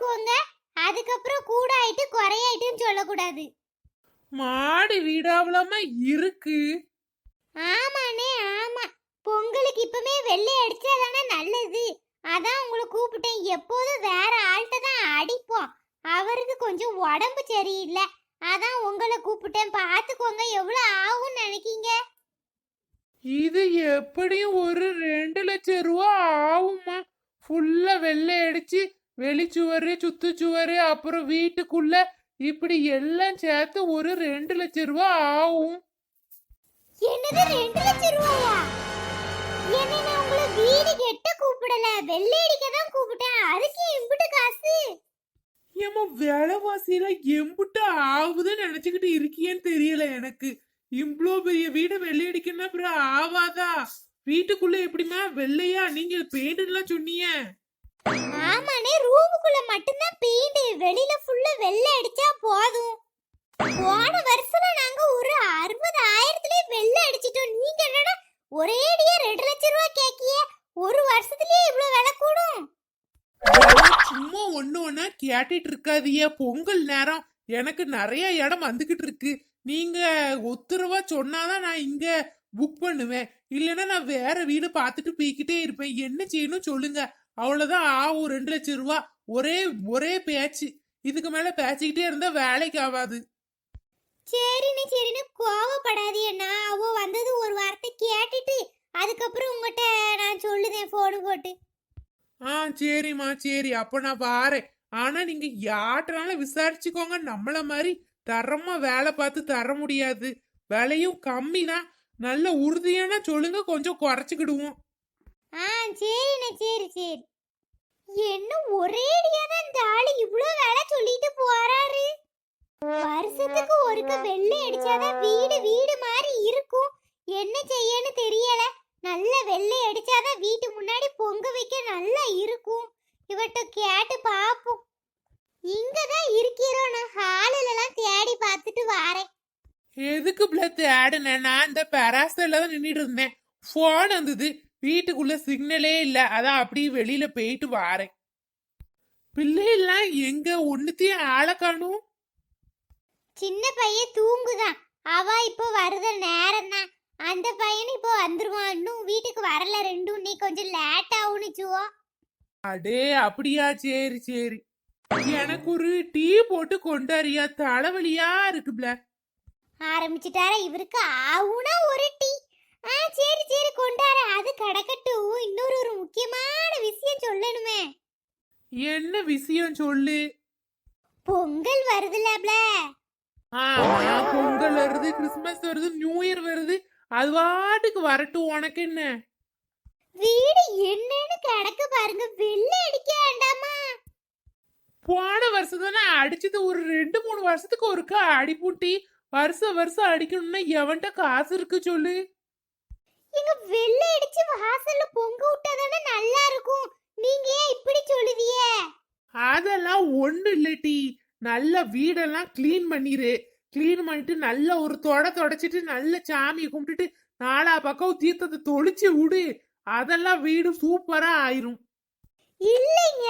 பார்த்துக்கோங்க அதுக்கப்புறம் கூட ஆயிட்டு குறையாயிட்டுன்னு சொல்லக்கூடாது. மாடி வீடாவலாம இருக்கு? ஆமாண்ணே ஆமா. பொங்கலுக்கு இப்பமே வெள்ளை அடிச்சாதானே நல்லது. அதான் உங்களை கூப்பிட்டேன். எப்போதும் வேற ஆள்கிட்ட தான் அடிப்போம். அவருக்கு கொஞ்சம் உடம்பு சரியில்லை. அதான் உங்களை கூப்பிட்டேன். பார்த்துக்கோங்க எவ்வளோ ஆகும்னு நினைக்கீங்க? இது எப்படியும் ஒரு ரெண்டு லட்சம் ரூபா ஆகுமா ஃபுல்லா வெள்ளை அடிச்சு வெளிச்சுவரு சுத்துச்சுவரு அப்புறம் வீட்டுக்குள்ள இப்படி எல்லாம் சேர்த்து ஒரு ரெண்டு லட்சம் ரூபா ஆகும். என்னது ரெண்டு லட்சம் ரூபாயா என்ன நான் உங்களை வீடு கெட்ட கூப்பிடல வெள்ளை அடிக்க தான் கூப்பிட்டேன். அதுக்கு இம்புட்டு காசு? ஏமா விலைவாசியில எம்புட்டு ஆகுதுன்னு நினைச்சுக்கிட்டு இருக்கியேன்னு தெரியல எனக்கு. இவ்ளோ பெரிய வீடை வெள்ளையடிக்கணும்னா அப்புறம் ஆவாதா வீட்டுக்குள்ள எப்படிமா வெள்ளையா நீங்க பெயிண்ட் எல்லாம் சொன்னீங்க? ஆமாண்ணே ரூமுக்குள்ள மட்டும்தான் பெயிண்ட் வெளியில ஃபுல்லா வெள்ளை அடிச்சா போதும். போன வருஷம் நாங்க ஒரு அறுபது ஆயிரத்துலயே வெள்ளை அடிச்சிட்டோம். நீங்க என்னடா ஒரேடியா ரெண்டு லட்சம் ரூபாய் கேக்கிய ஒரு வருஷத்துலயே இவ்வளவு விலை கூடும். சும்மா ஒண்ணு ஒண்ணா கேட்டுட்டு இருக்காதீங்க. பொங்கல் நேரம் எனக்கு நிறைய இடம் வந்துகிட்டு இருக்கு. நீங்க ஒத்துருவா சொன்னாதான் நான் இங்க புக் பண்ணுவேன். இல்லைன்னா நான் வேற வீடு பார்த்துட்டு போய்கிட்டே இருப்பேன். என்ன செய்யணும் சொல்லுங்க. அவ்வளவுதான். ஆகும் ரெண்டு லட்சம் ரூபா. ஒரே ஒரே பேச்சு. இதுக்கு மேல பேசிக்கிட்டே இருந்தா வேலைக்கு ஆகாது. சரிண்ணே சரிண்ணே கோவப்படாதீண்ணா அவ வந்தது ஒரு வார்த்தை கேட்டுட்டு அதுக்கப்புறம் உங்ககிட்ட நான் சொல்லுதேன் போனு போட்டு. ஆ சரிம்மா சரி. அப்ப நான் வாரேன். ஆனா நீங்க யார்ட்டனாலும் விசாரிச்சுக்கோங்க. நம்மள மாதிரி தரமா வேலை பார்த்து தர முடியாது. விலையும் கம்மி தான் நல்ல உறுதியான சொல்லுங்க. கொஞ்சம் குறைச்சிக்கிடுவோம். ஆ சரிண்ணே சரி ஒரேடியா தான் இந்த ஆளு இவ்வளவு வேலை சொல்லிட்டு போறாரு. வருஷத்துக்கு ஒருக்க வெள்ளை அடிச்சாதான் வீடு வீடு மாதிரி இருக்கும். என்ன செய்யன்னு தெரியல. நல்ல வெள்ளை அடிச்சாதான் வீட்டு முன்னாடி பொங்க வைக்க நல்லா இருக்கும். இவட்ட கேட்டு பாப்போம். இங்கதான் இருக்கிறோம். நான் ஹாலில் எல்லாம் தேடி பார்த்துட்டு வாரேன். எதுக்கு பிள்ளை தேடினேன் நான் இந்த பெராஸ்ல தான் நின்றுட்டு இருந்தேன். ஃபோன் வந்தது. வீட்டுக்குள்ள சிக்னலே இல்ல. அதான் அப்படியே வெளியில போயிட்டு வாரேன். பிள்ளைலாம் எங்க ஒண்ணுத்தையும் ஆளை காணும். சின்ன பையன் தூங்குதான். அவ இப்போ வருத நேரம் தான் அந்த பையன் இப்போ வந்துருவான். இன்னும் வீட்டுக்கு வரல ரெண்டும் நீ கொஞ்சம் லேட் ஆகுனுச்சுவோ அடே அப்படியா? சரி சரி. எனக்கு ஒரு டீ போட்டு கொண்டாரியா தலைவலியா இருக்கு பிள்ள ஆரம்பிச்சிட்டாரா இவருக்கு ஆவுனா ஒரு டீ. ஆ சரி சரி கொண்டார அது கிடக்கட்டும். இன்னொரு ஒரு முக்கியமான விஷயம் சொல்லணுமே. என்ன விஷயம் சொல்லு? பொங்கல் வருதுலப்ல ஆமா பொங்கல் வருது கிறிஸ்மஸ் வருது நியூ இயர் வருது. அது வாட்டுக்கு வரட்டும் உனக்கு என்ன? வீடு என்னன்னு கிடக்கு பாருங்க வெள்ளை அடிக்க வேண்டாமா? போன வருஷம் தானே அடிச்சது ஒரு ரெண்டு மூணு வருஷத்துக்கு ஒருக்கா அடிப்புட்டி வருஷம் வருஷம் அடிக்கணும்னா எவன்கிட்ட காசு இருக்கு சொல்லு? இங்க வெள்ளை அடிச்சு வாசல்ல பொங்க விட்டாதானே நல்லா இருக்கும். நீங்க ஏன் இப்படி சொல்லுவியே அதெல்லாம் ஒண்ணு இல்லட்டி நல்ல வீடெல்லாம் க்ளீன் பண்ணிரு. க்ளீன் பண்ணிட்டு நல்ல ஒரு தொட தொடச்சிட்டு நல்ல சாமியை கும்பிட்டுட்டு நாலா பக்கம் தீர்த்தத்தை தொளிச்சு விடு. அதெல்லாம் வீடு சூப்பரா ஆயிரும். இல்லைங்க.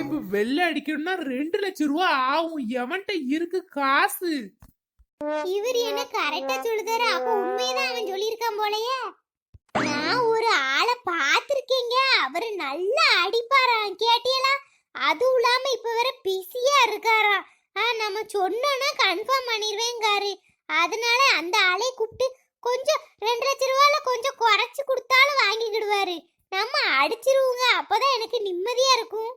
இப்ப வெள்ளை அடிக்கணும்னா ரெண்டு லட்சம் ரூபா ஆகும். எவன்கிட்ட இருக்கு காசு? இவர் என்ன கரெக்டா சொல்லுதாரு. அப்ப உண்மையதான் அவன் சொல்லியிருக்கான் போலயே. நான் ஒரு ஆளை பார்த்திருக்கேங்க அதுவும் இல்லாம இப்ப வேற பிஸியா இருக்காராம் ஆ நம்ம சொன்னோன்னா கன்ஃபார்ம் பண்ணிடுவேங்காரு அதனால அந்த ஆளை கூப்பிட்டு கொஞ்சம் ரெண்டு லட்ச ரூபால கொஞ்சம் குறைச்சு கொடுத்தாலும் வாங்கிக்கிடுவாரு. நம்ம அடிச்சிருவோங்க. அப்பதான் எனக்கு நிம்மதியா இருக்கும்.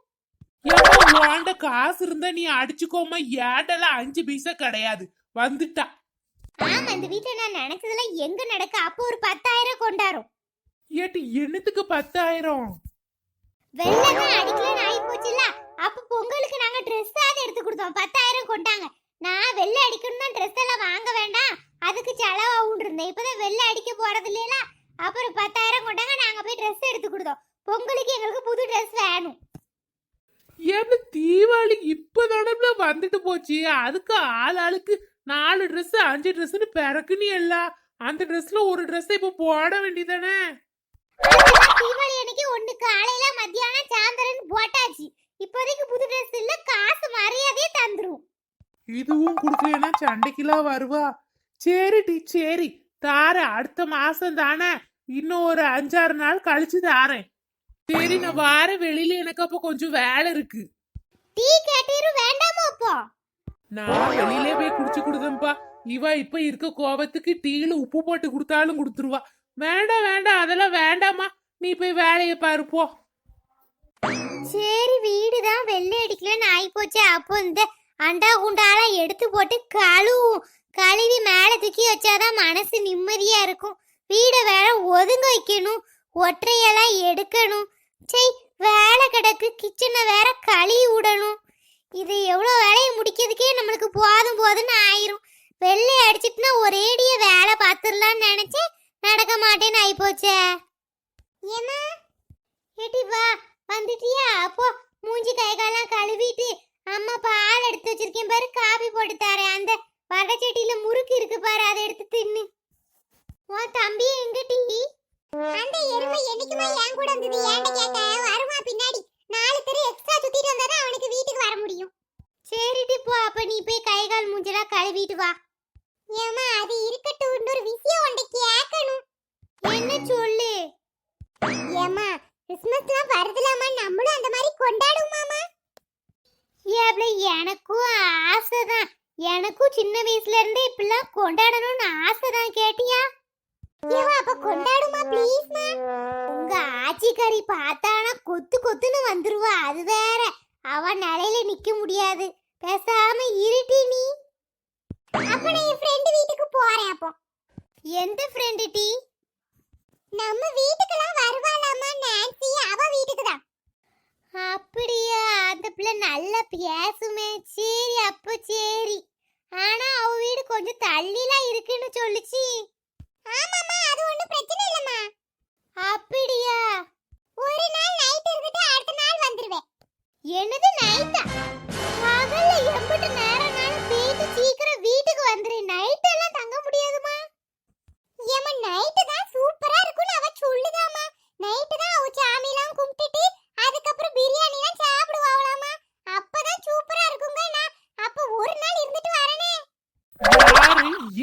உன்கிட்ட காசு இருந்தா நீ அடிச்சுக்கோமா ஏட்டெல்லாம் அஞ்சு பைசா கிடையாது. வந்துட்டா. ஆமா இந்த வீட்டை நான் நினைச்சதெல்லாம் எங்க நடக்க? அப்போ ஒரு பத்தாயிரம் கொண்டாரும். ஏட்டு என்னத்துக்கு பத்தாயிரம்? வெள்ளதான் அடிக்கலன்னு ஆகி போச்சுல்ல அப்ப பொங்கலுக்கு நாங்க ட்ரெஸ் ஆக எடுத்து கொடுத்தோம். பத்தாயிரம் கொண்டாங்க. நான் வெள்ளை அடிக்கணும்னா ட்ரெஸ் எல்லாம் வாங்க வேண்டாம். அதுக்கு செலவாகும் இருந்தேன். இப்பதான் வெள்ளை அடிக்க போறது இல்லையா அப்புறம் பத்தாயிரம் கொண்டாங்க. நாங்க போய் ட்ரெஸ் எடுத்து கொடுத்தோம். பொங்கலுக்கு எங்களுக்கு புது ட்ரெஸ் வேணும். ஏன்னா தீபாவளி இப்பதானே வந்துட்டு போச்சு. அதுக்கு ஆள் ஆளுக்கு நாலு Dress அஞ்சு ட்ரெஸ்ன்னு பிறக்குன்னு எல்லாம் அந்த ட்ரெஸ்ல ஒரு Dress இப்ப போட வேண்டியதானே? தீபாவளி அன்னைக்கு ஒண்ணு காலையில மத்தியானம் சாயந்தரம் போட்டாச்சு. இப்போதைக்கு புது ட்ரெஸ் இல்ல காசு மரியாதையே தந்துரும். இதுவும் குடுக்கலன்னா சண்டைக்கெல்லாம் வருவா. சரி டி சரி. தாரேன் அடுத்த மாசம் தானே. இன்னும் ஒரு அஞ்சாறு நாள் கழிச்சு தாரேன். சரி நான் வார வெளியில எனக்கு அப்ப கொஞ்சம் வேலை இருக்கு. டீ கேட்டீரு வேண்டாமோ அப்போ? நான் வெளியிலே போய் குடிச்சு கொடுத்தேன்ப்பா. இவ இப்ப இருக்க கோவத்துக்கு டீல உப்பு போட்டு கொடுத்தாலும் கொடுத்துருவா. வேண்டாம் வேண்டாம் அதெல்லாம் வேண்டாம்மா. நீ போய் வேலையை பாரு போ. சரி வீடு தான் வெள்ளை அடிக்கலன்னு ஆயிப்போச்சு. அப்போ இந்த அண்டா குண்டாலாம் எடுத்து போட்டு கழுவும். கழுவி மேலே தூக்கி வச்சாதான் மனசு நிம்மதியா இருக்கும். வீடை வேற ஒதுங்க வைக்கணும். ஒற்றையெல்லாம் எடுக்கணும். சரி வேலை கிடக்கு. கிச்சனை வேற கழுவி விடணும். இது எவ்வளோ வேலையை முடிக்கிறதுக்கே நம்மளுக்கு போதும் போதும்னு ஆயிரும். வெள்ளை அடிச்சிட்டுனா ஒரேடிய வேலை பார்த்துடலான்னு நினச்சேன். நடக்க மாட்டேன்னு ஆயிப்போச்சே. ஏமா ஏட்டி வா. வந்துட்டியா? அப்போ மூஞ்சி கை காலாம் கழுவிட்டு அம்மா பால் எடுத்து வச்சிருக்கேன் பாரு காபி போட்டு தரேன். அந்த வடச்சட்டியில முறுக்கு இருக்கு பாரு அதை எடுத்து தின்னு. உன் தம்பி எங்க டீ அந்த எருமை என்னைக்குமா என் கூட வந்தது? ஏன்னு கேட்ட? வருமா பின்னாடி? நாலு தெரு எக்ஸ்ட்ரா சுத்திட்டு வந்தாதான் அவனுக்கு வீட்டுக்கு வர முடியும். சரிடி போ அப்ப நீ போய் கை கால் மூஞ்செல்லாம் கழுவிட்டு வா. ஏமா அது இருக்கட்டும் இன்னொரு விஷயம் உன்ட கேட்கணும். என்ன சொல்லு? ஏமா கிறிஸ்மஸ்லாம் வருதுலாமா? நம்மளும் அந்த மாதிரி கொண்டாடுவோமாமா? ஏப்ல எனக்கும் ஆசை தான் எனக்கும் சின்ன வயசுல இருந்தே இப்படிலாம் கொண்டாடணும்னு ஆசைதான் கேட்டியா? ஏவா அப்ப கொண்டாடுமா ப்ளீஸ்மா உங்க ஆச்சிக்காரி பார்த்தானா கொத்து கொத்துன்னு வந்துருவா அது வேற. அவ நிலையில நிக்க முடியாது. பேசாம இருட்டி நீ. அப்ப நான் என் ஃப்ரெண்டு வீட்டுக்கு போறேன் அப்போ. எந்த ஃப்ரெண்டு டீ? நம்ம வீட்டுக்கெல்லாம் வருவாளாமா நான்சி அவ வீட்டுக்கு தான் அப்படியா? அந்த பிள்ளை நல்லா பேசுமே. சரி அப்ப சரி. ஆனா அவ வீடு கொஞ்சம் தள்ளிலாம் இருக்குன்னு சொல்லுச்சு. ஆமாமா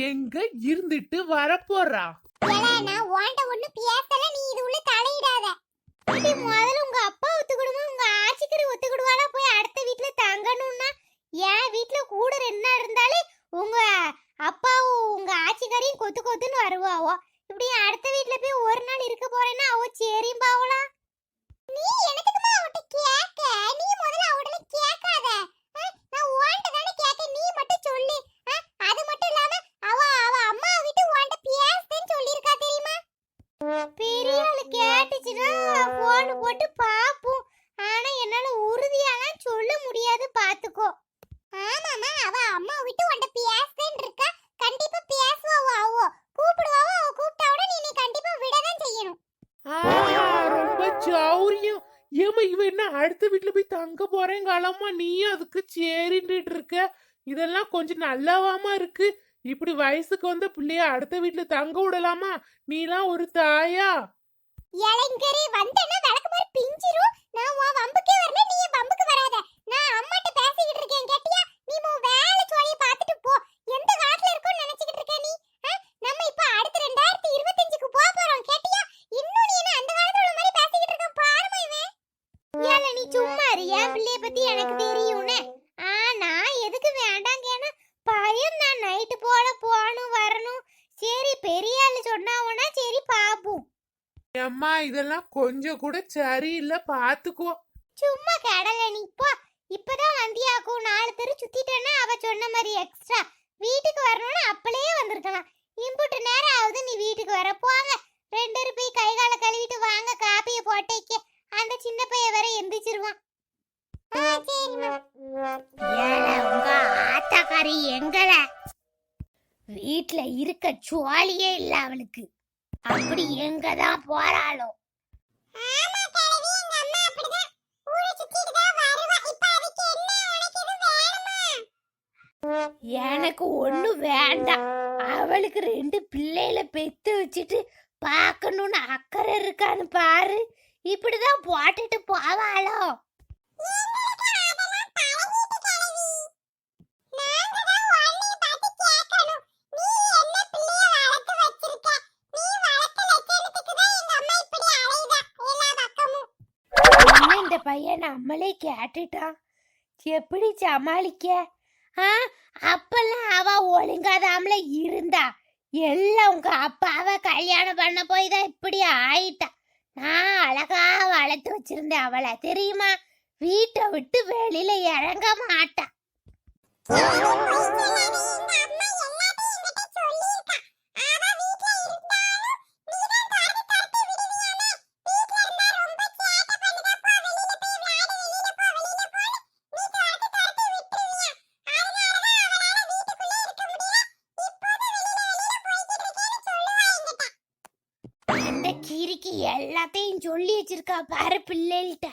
எங்க இருந்துட்டு வர போறா நான் உன்கிட்ட ஒண்ணு பேசல நீ இது உள்ள தலையிடாத. இது முதல்ல உங்க அப்பா ஒத்துக்கிடுமா உங்க ஆச்சிக்கறி ஒத்துக்கிடுவாளா? போய் அடுத்த வீட்ல தங்கணும்னா? என் வீட்ல கூட என்ன இருந்தாலே உங்க அப்பாவும் உங்க ஆச்சிக்காரியும் கொத்து கொத்துன்னு வருவாவோ? இப்படி அடுத்த வீட்ல போய் ஒரு நாள் இருக்க போறேன்னா அவ சரிம்பாவோ? அடுத்த வீட்டுல போய் தங்க போறேங்காலம்மா நீ அதுக்கு சேரின்ட்டு இருக்க இதெல்லாம் கொஞ்சம் நல்லாவாமா இருக்கு. இப்படி வயசுக்கு வந்த பிள்ளைய அடுத்த வீட்டுல தங்க விடலாமா? நீலாம் ஒரு தாயா. இளைஞரே வந்தேன்னா விளக்கு மாதிரி பிஞ்சிரும். நான் உன் வம்புக்கே வரணும் நீ என் வம்புக்கு வராத நான் அம்மாட்ட பேசிக்கிட்டு இருக்கேன் கேட்டியா நீ உன் வேலை சோழிய பார்த்துட்டு போ எந்த காலத்துல இருக்கோம்னு நினைச்சுக்கிட்டு இருக்க நீ ஆ? நம்ம இப்ப அடுத்த ரெண்டாயிரத்தி இருபத்தஞ்சுக்கு போக போறோம் கேட்டியா இன்னும் நீ என்ன அந்த காலத்துல உள்ள மாதிரி பேசிக்கிட்டு இருக்க பாருமா இவன் ஏல நீ சும்மா இரு என் பிள்ளைய பத்தி எனக்கு தெரியும்னே ஆ நான் எதுக்கு வேண்டாங்கேன்னா பயம் தான் நைட்டு போல போகணும் வரணும் சரி பெரிய ஆளு சொன்னாவுன்னா சரி பாப்போம். அம்மா இதெல்லாம் கொஞ்சம் கூட சரியில்லை பாத்துக்கோ. சும்மா கடலை நீ போ. இப்பதான் வந்தியாக்கும். நாலு தெரு சுத்திட்டேன்னா அவ சொன்ன மாதிரி எக்ஸ்ட்ரா வீட்டுக்கு வரணும்னு அப்பளே வந்திருக்கலாம் இம்புட்டு நேரம் ஆகுது நீ வீட்டுக்கு வர. போங்க. ரெண்டு பேரும் போய் கை கால கழுவிட்டு வாங்க. காப்பியை போட்டேக்க அந்த சின்ன பையன் வேற எந்திரிச்சிருவான். உங்க ஆத்தாக்காரி எங்கள. வீட்ல இருக்க சுவாலியே இல்ல அவளுக்கு அப்படி எங்க தான் போறாளோ எனக்கு ஒண்ணு வேண்டாம். அவளுக்கு ரெண்டு பிள்ளைகளை பெத்து வச்சுட்டு பார்க்கணும்னு அக்கறை இருக்கான்னு பாரு. இப்படிதான் போட்டுட்டு போவாளோ? இந்த பையன் நம்மளே கேட்டுட்டான் எப்படி சமாளிக்க ஆ அப்பெல்லாம் அவ ஒழுங்காதாமல இருந்தா எல்லாம் உங்க அப்பாவை கல்யாணம் பண்ண போய் தான் இப்படி ஆயிட்டா நான் அழகா வளர்த்து வச்சிருந்தேன் அவளை தெரியுமா வீட்டை விட்டு வெளியில இறங்க மாட்டா எல்லாத்தையும் சொல்லி வச்சிருக்கா பாரு பிள்ளைகிட்ட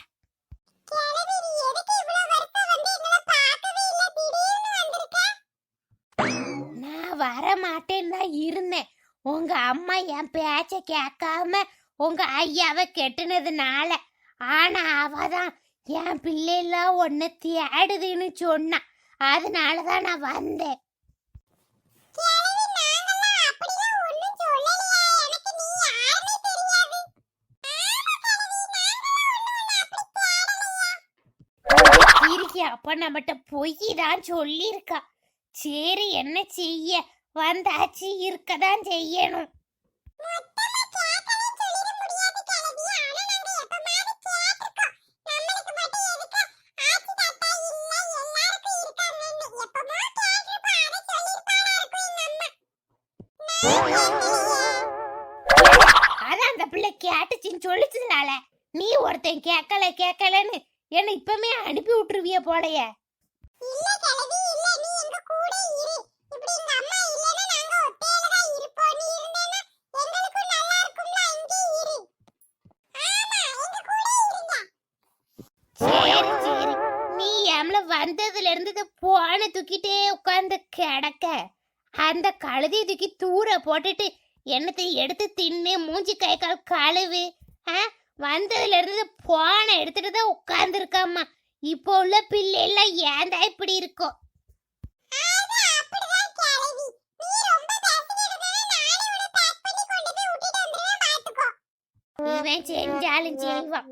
நான் வர மாட்டேன்னு தான் இருந்தேன். உங்க அம்மா என் பேச்ச கேட்காம உங்க ஐயாவை கெட்டுனதுனால. ஆனா அவ தான் என் பிள்ளைலாம் ஒன்று தேடுதுன்னு சொன்னா அதனால தான் நான் வந்தேன். அப்ப நம்மகிட்ட பொய் தான் சொல்லியிருக்கா. சரி என்ன செய்ய? வந்தாச்சு இருக்கதான் செய்யணும். அதான் அந்த பிள்ளை கேட்டுச்சின்னு சொல்லிச்சதுனால நீ ஒருத்தன் கேட்கல கேட்கலன்னு என்ன இப்பமே அனுப்பி விட்டுருவிய போலைய. வந்ததுல இருந்து போன தூக்கிட்டே உட்கார்ந்து கிடக்க. அந்த கழுதி தூக்கி தூர போட்டுட்டு என்னத்தை எடுத்து தின்னு மூஞ்சி கை கால் கழுவு ஆ? வந்ததுல இருந்து போன எடுத்துட்டு தான் உட்கார்ந்து இருக்காமா இப்போ உள்ள பிள்ளை எல்லாம் ஏன்டா இப்படி இருக்கும் இவன் செஞ்சாலும் செய்வான்